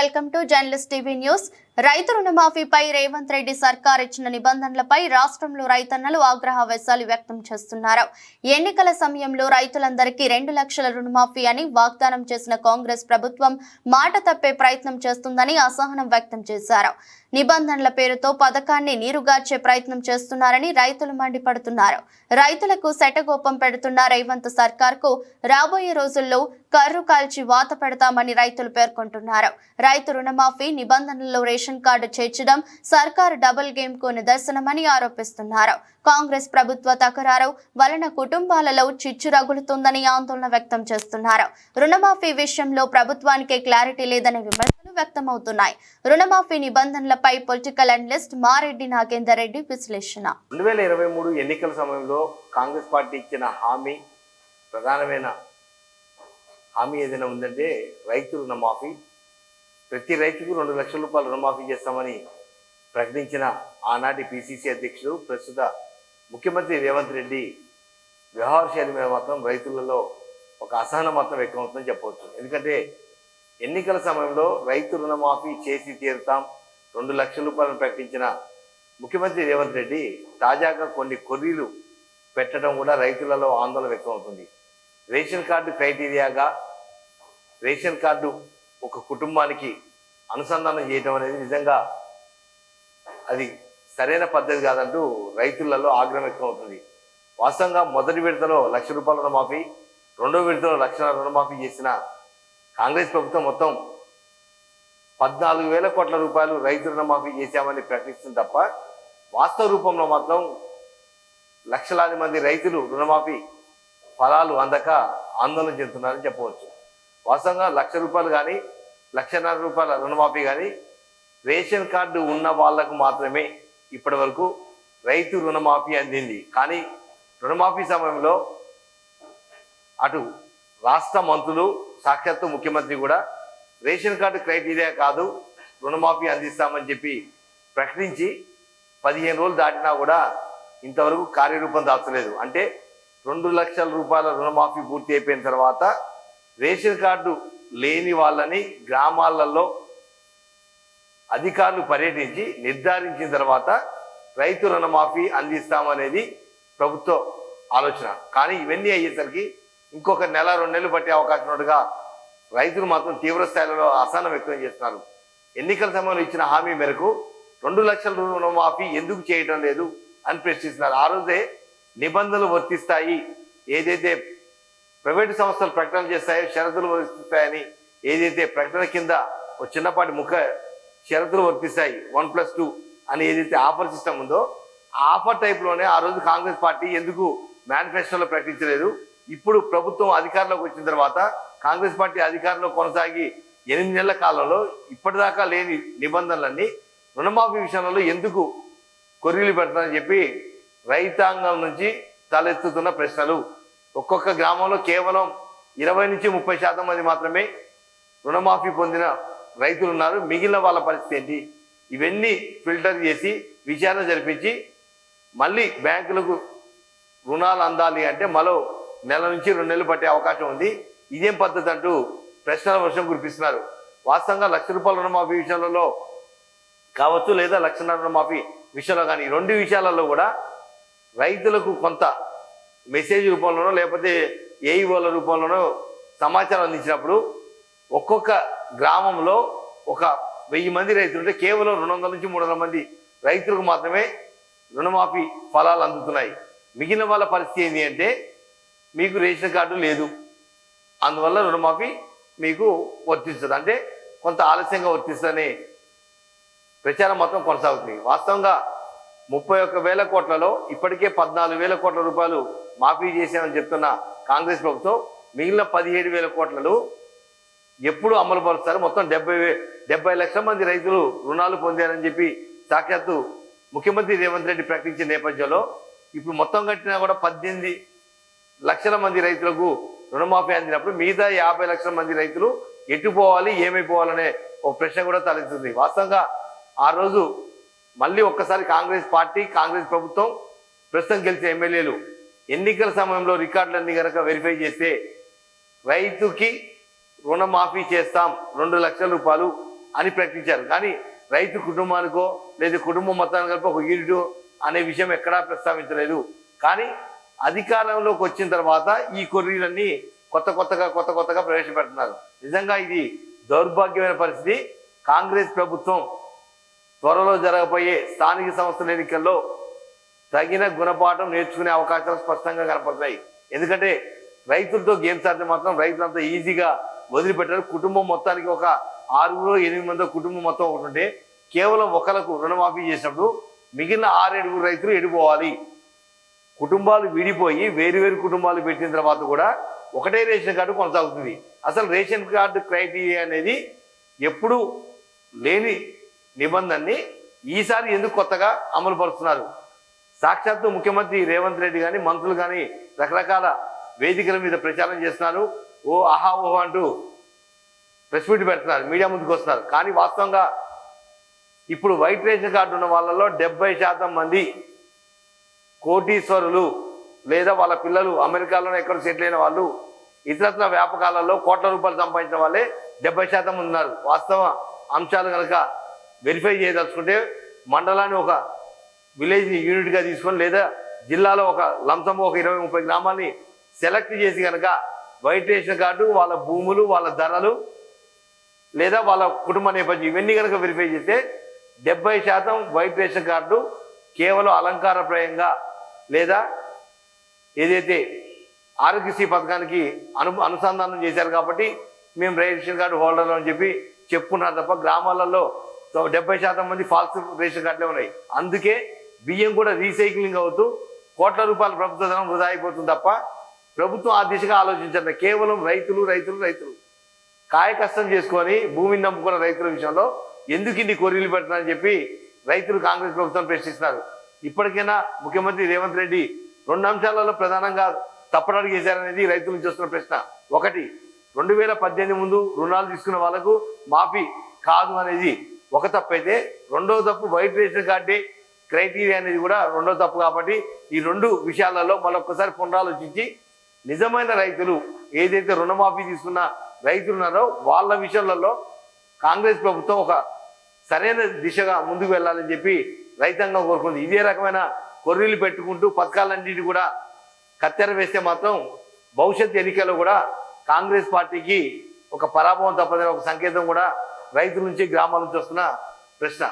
Welcome to Journalist TV News. రైతు రుణమాఫీపై రేవంత్ రెడ్డి సర్కార్ ఇచ్చిన నిబంధనలపై రాష్ట్రంలో రైతన్నలు ఆగ్రహ వ్యక్తం చేస్తున్నారు. ఎన్నికల సమయంలో రైతులందరికీ రెండు లక్షల రుణమాఫీ అని వాగ్దానం చేసిన కాంగ్రెస్ ప్రభుత్వం మాట తప్పే ప్రయత్నం చేస్తుందని అసహనం వ్యక్తం చేశారు. నిబంధనల పేరుతో పథకాన్ని నీరుగార్చే ప్రయత్నం చేస్తున్నారని రైతులు మండిపడుతున్నారు. రైతులకు శటగోపం పెడుతున్న రేవంత్ సర్కార్కు రాబోయే రోజుల్లో కర్రు కాల్చి వాత పెడతామని రైతులు పేర్కొంటున్నారు. రైతు రుణమాఫీ నిబంధనల్లో రేషన్ కార్డు చేర్చడం సర్కారు డబుల్ గేమ్కు నిదర్శనమని ఆరోపిస్తున్నారు. కాంగ్రెస్ ప్రభుత్వ తకరారు వలన కుటుంబాలలో చిచ్చు రగులుతుందని ఆందోళన వ్యక్తం చేస్తున్నారు. రుణమాఫీ విషయంలో ప్రభుత్వానికే క్లారిటీ లేదనే విమర్శలు వ్యక్తమవుతున్నాయి. రుణమాఫీ నిబంధనలపై పొలిటికల్ అనలిస్ట్ మారెడ్డి నాగేందర్ రెడ్డి విశ్లేషణ. రెండు వేల ఇరవై మూడు ఎన్నికల సమయంలో కాంగ్రెస్ పార్టీ ఇచ్చిన హామీ ప్రధానమైన హామీ ఏదైనా ఉందంటే రైతు రుణమాఫీ ప్రతి రైతుకు రెండు లక్షల రూపాయలు రుణమాఫీ చేస్తామని ప్రకటించిన ఆనాటి పిసిసి అధ్యక్షుడు ప్రస్తుత ముఖ్యమంత్రి రేవంత్ రెడ్డి వ్యవహార శైలి మీద మాత్రం రైతులలో ఒక అసహనం మాత్రం వ్యక్తం చెప్పవచ్చు. ఎందుకంటే ఎన్నికల సమయంలో రైతు రుణమాఫీ చేసి తీరుతాం రెండు లక్షల రూపాయలను ప్రకటించిన ముఖ్యమంత్రి రేవంత్ రెడ్డి తాజాగా కొన్ని కొర్రీలు పెట్టడం కూడా రైతులలో ఆందోళన వ్యక్తమవుతుంది. రేషన్ కార్డు క్రైటీరియాగా రేషన్ కార్డు ఒక కుటుంబానికి అనుసంధానం చేయటం అనేది నిజంగా అది సరైన పద్ధతి కాదంటూ రైతులలో ఆగ్రహం వ్యక్తం అవుతుంది వాస్తవంగా మొదటి విడతలో లక్ష రూపాయల రుణమాఫీ రెండో విడతలో లక్షల రుణమాఫీ చేసిన కాంగ్రెస్ ప్రభుత్వం మొత్తం పద్నాలుగు వేల కోట్ల రూపాయలు రైతు రుణమాఫీ చేశామని ప్రకటిస్తుంది తప్ప వాస్తవ రూపంలో మాత్రం లక్షలాది మంది రైతులు రుణమాఫీ ఫలాలు అందక ఆందోళన చెందుతున్నారని చెప్పవచ్చు. వాస్తవంగా లక్ష రూపాయలు కానీ లక్షన్నర రూపాయల రుణమాఫీ కానీ రేషన్ కార్డు ఉన్న వాళ్ళకు మాత్రమే ఇప్పటి వరకు రైతు రుణమాఫీ అందింది. కానీ రుణమాఫీ సమయంలో అటు రాష్ట్ర మంత్రులు సాక్షాత్తు ముఖ్యమంత్రి కూడా రేషన్ కార్డు క్రైటీరియా కాదు రుణమాఫీ అందిస్తామని చెప్పి ప్రకటించి పదిహేను రోజులు దాటినా కూడా ఇంతవరకు కార్యరూపం దాచలేదు. అంటే రెండు లక్షల రూపాయల రుణమాఫీ పూర్తి అయిపోయిన తర్వాత రేషన్ కార్డు లేని వాళ్ళని గ్రామాలలో అధికారులు పర్యటించి నిర్ధారించిన తర్వాత రైతు రుణమాఫీ అందిస్తామనేది ప్రభుత్వ ఆలోచన. కానీ ఇవన్నీ అయ్యేసరికి ఇంకొక నెల రెండు నెలలు పట్టే అవకాశం ఉన్నట్టుగా రైతులు మాత్రం తీవ్ర స్థాయిలో అసహనం వ్యక్తం చేస్తున్నారు. ఎన్నికల సమయంలో ఇచ్చిన హామీ మేరకు రెండు లక్షల రుణమాఫీ ఎందుకు చేయడం లేదు అని ప్రశ్నిస్తున్నారు. ఆ రోజే నిబంధనలు వర్తిస్తాయి. ఏదైతే ప్రైవేటు సంస్థలు ప్రకటన చేస్తాయో షరతులు వర్తిస్తాయని ఏదైతే ప్రకటన కింద ఒక చిన్నపాటి ముఖ షరతులు వర్తిస్తాయి వన్ ప్లస్ టూ అని ఏదైతే ఆఫర్ సిస్టమ్ ఉందో ఆఫర్ టైప్లోనే ఆ రోజు కాంగ్రెస్ పార్టీ ఎందుకు మేనిఫెస్టోలో ప్రకటించలేదు? ఇప్పుడు ప్రభుత్వం అధికారంలోకి వచ్చిన తర్వాత కాంగ్రెస్ పార్టీ అధికారంలో కొనసాగి ఎనిమిది నెలల కాలంలో ఇప్పటిదాకా లేని నిబంధనలన్నీ రుణమాఫీ విషయంలో ఎందుకు కొర్రీలు పెడతారని చెప్పి రైతాంగం నుంచి తలెత్తుతున్న ప్రశ్నలు. ఒక్కొక్క గ్రామంలో కేవలం ఇరవై నుంచి ముప్పై శాతం మంది మాత్రమే రుణమాఫీ పొందిన రైతులు ఉన్నారు మిగిలిన వాళ్ళ పరిస్థితి ఏంటి? ఇవన్నీ ఫిల్టర్ చేసి విచారణ జరిపించి మళ్ళీ బ్యాంకులకు రుణాలు అందాలి అంటే మరో నెల నుంచి రెండు నెలలు పట్టే అవకాశం ఉంది. ఇదేం పద్ధతి అంటూ ప్రశ్నల వర్షం కురిపిస్తున్నారు. వాస్తవంగా లక్ష రూపాయల రుణమాఫీ విషయాలలో కావచ్చు లేదా లక్షన్నర రుణమాఫీ విషయంలో కానీ రెండు విషయాలలో కూడా రైతులకు కొంత మెసేజ్ రూపంలోనో లేకపోతే ఏఈఓల రూపంలోనో సమాచారం అందించినప్పుడు ఒక్కొక్క గ్రామంలో ఒక వెయ్యి మంది రైతులు ఉంటే కేవలం రెండు వందల నుంచి మూడు వందల మంది రైతులకు మాత్రమే రుణమాఫీ ఫలాలు అందుతున్నాయి. మిగిలిన వాళ్ళ పరిస్థితి ఏంటి అంటే మీకు రేషన్ కార్డు లేదు. అందువల్ల రుణమాఫీ మీకు వర్తిస్తుంది. అంటే కొంత ఆలస్యంగా వర్తిస్తుందని ప్రచారం మొత్తం కొనసాగుతుంది. వాస్తవంగా ముప్పై ఒక్క వేల కోట్లలో ఇప్పటికే పద్నాలుగు వేల కోట్ల రూపాయలు మాఫీ చేశామని చెప్తున్న కాంగ్రెస్ ప్రభుత్వం మిగిలిన పదిహేడు వేల కోట్లలో ఎప్పుడు అమలు పరుస్తారు? మొత్తం డెబ్బై వే డెబ్బై లక్షల మంది రైతులు రుణాలు పొందారని చెప్పి సాక్షాత్తు ముఖ్యమంత్రి రేవంత్ రెడ్డి ప్రకటించిన నేపథ్యంలో ఇప్పుడు మొత్తం కట్టినా కూడా పద్దెనిమిది లక్షల మంది రైతులకు రుణమాఫీ అందినప్పుడు మిగతా యాభై లక్షల మంది రైతులు ఎటు పోవాలి ఏమైపోవాలనే ఒక ప్రశ్న కూడా తలెత్తుంది వాస్తవంగా ఆ రోజు మళ్ళీ ఒక్కసారి కాంగ్రెస్ పార్టీ కాంగ్రెస్ ప్రభుత్వం ప్రస్తుతం గెలిచిన ఎమ్మెల్యేలు ఎన్నికల సమయంలో రికార్డులన్నీ కనుక వెరిఫై చేస్తే రైతుకి రుణమాఫీ చేస్తాం రెండు లక్షల రూపాయలు అని ప్రకటించారు. కానీ రైతు కుటుంబానికో లేదా కుటుంబం మొత్తానికి కలిపి ఒక యూనిట్ అనే విషయం ఎక్కడా ప్రస్తావించలేదు. కానీ అధికారంలోకి వచ్చిన తర్వాత ఈ కొర్రీలన్నీ కొత్త కొత్తగా కొత్త కొత్తగా ప్రవేశపెడుతున్నారు. నిజంగా ఇది దౌర్భాగ్యమైన పరిస్థితి. కాంగ్రెస్ ప్రభుత్వం త్వరలో జరగబోయే స్థానిక సంస్థల ఎన్నికల్లో తగిన గుణపాఠం నేర్చుకునే అవకాశాలు స్పష్టంగా కనపడతాయి ఎందుకంటే రైతులతో గేమ్స్ ఆడితే మాత్రం రైతులంతా ఈజీగా వదిలిపెట్టారు. కుటుంబం మొత్తానికి ఒక ఆరుగురు ఎనిమిది మంది కుటుంబం మొత్తం ఒకటి ఉంటే కేవలం ఒకలకు రుణమాఫీ చేసినప్పుడు మిగిలిన ఆరేడుగురు రైతులు ఎడిపోవాలి. కుటుంబాలు విడిపోయి వేరు వేరు కుటుంబాలు పెట్టిన తర్వాత కూడా ఒకటే రేషన్ కార్డు కొనసాగుతుంది. అసలు రేషన్ కార్డు క్రైటీరియా అనేది ఎప్పుడు లేని నిబంధనని ఈసారి ఎందుకు కొత్తగా అమలు పరుస్తున్నారు? సాక్షాత్తు ముఖ్యమంత్రి రేవంత్ రెడ్డి కానీ మంత్రులు కానీ రకరకాల వేదికల మీద ప్రచారం చేస్తున్నారు. ఓ ఆహా ఓహో అంటూ ప్రెస్ మీట్ పెడుతున్నారు మీడియా ముందుకు వస్తున్నారు. కానీ వాస్తవంగా ఇప్పుడు వైట్ రేషన్ కార్డు ఉన్న వాళ్ళలో డెబ్బై శాతం మంది కోటీశ్వరులు లేదా వాళ్ళ పిల్లలు అమెరికాలోనే ఎక్కడ సెటిల్ అయిన వాళ్ళు ఇతరత్ర వ్యాపకాలలో కోట్ల రూపాయలు సంపాదించిన వాళ్ళే డెబ్బై శాతం ఉన్నారు. వాస్తవ అంశాలు కనుక వెరిఫై చేయదలుచుకుంటే మండలాన్ని ఒక విలేజ్ యూనిట్గా తీసుకొని లేదా జిల్లాలో ఒక లంసం ఒక ఇరవై ముప్పై గ్రామాల్ని సెలెక్ట్ చేసి కనుక వైట్ రేషన్ కార్డు వాళ్ళ భూములు వాళ్ళ ధరలు లేదా వాళ్ళ కుటుంబ నేపథ్యం ఇవన్నీ కనుక వెరిఫై చేస్తే డెబ్బై శాతం వైట్ రేషన్ కార్డు కేవలం అలంకారప్రాయంగా లేదా ఏదైతే ఆరోగ్యశ్రీ పథకానికి అను అనుసంధానం చేశారు కాబట్టి మేము రేషన్ కార్డు హోల్డర్లు అని చెప్పి చెప్పుకున్నారు తప్ప గ్రామాలలో డెబ్బై శాతం మంది ఫాల్స్ రేషన్ కార్డులే ఉన్నాయి. అందుకే బియ్యం కూడా రీసైక్లింగ్ అవుతూ కోట్ల రూపాయల ప్రభుత్వ ధనం వృధా అయిపోతుంది తప్ప ప్రభుత్వం ఆ దిశగా ఆలోచించండి కేవలం రైతులు రైతులు రైతులు. కాయ కష్టం చేసుకొని భూమిని నమ్ముకున్న రైతుల విషయంలో ఎందుకు ఇన్ని కొర్రీలు పెడతానని చెప్పి రైతులు కాంగ్రెస్ ప్రభుత్వం ప్రశ్నిస్తున్నారు. ఇప్పటికైనా ముఖ్యమంత్రి రేవంత్ రెడ్డి రెండు అంశాలలో ప్రధానంగా తప్పడానికి చేశారనేది రైతుల నుంచి వస్తున్న ప్రశ్న. ఒకటి రెండు వేల పద్దెనిమిది ముందు రుణాలు తీసుకున్న వాళ్ళకు మాఫీ కాదు అనేది ఒక తప్పు అయితే రెండో తప్పు వైట్ రేషన్ కార్డే క్రైటీరియా అనేది కూడా రెండో తప్పు కాబట్టి ఈ రెండు విషయాలలో మరొకసారి పునరాలోచించి నిజమైన రైతులు ఏదైతే రుణమాఫీ తీసుకున్న రైతులు ఉన్నారో వాళ్ళ విషయాలలో కాంగ్రెస్ ప్రభుత్వం ఒక సరైన దిశగా ముందుకు వెళ్ళాలని చెప్పి రైతాంగం కోరుకుంది. ఇదే రకమైన కొర్రీలు పెట్టుకుంటూ పథకాలన్నింటినీ కూడా కత్తెర వేస్తే మాత్రం భవిష్యత్ ఎన్నికల్లో కూడా కాంగ్రెస్ పార్టీకి ఒక పరాభవం తప్పదని ఒక సంకేతం కూడా రైతుల నుంచి గ్రామాల నుంచి వస్తున్న ప్రశ్న.